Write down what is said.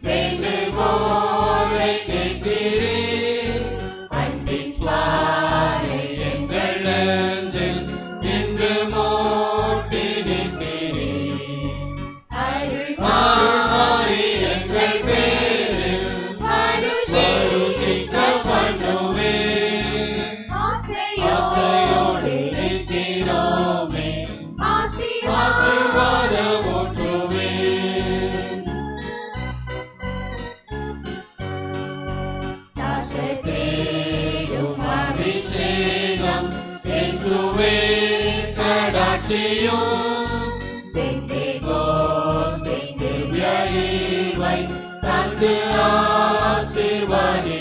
செய்யும் அபிஷேகம் இயேசுவே கடாட்சியும். தந்து ஆசீர்வதி.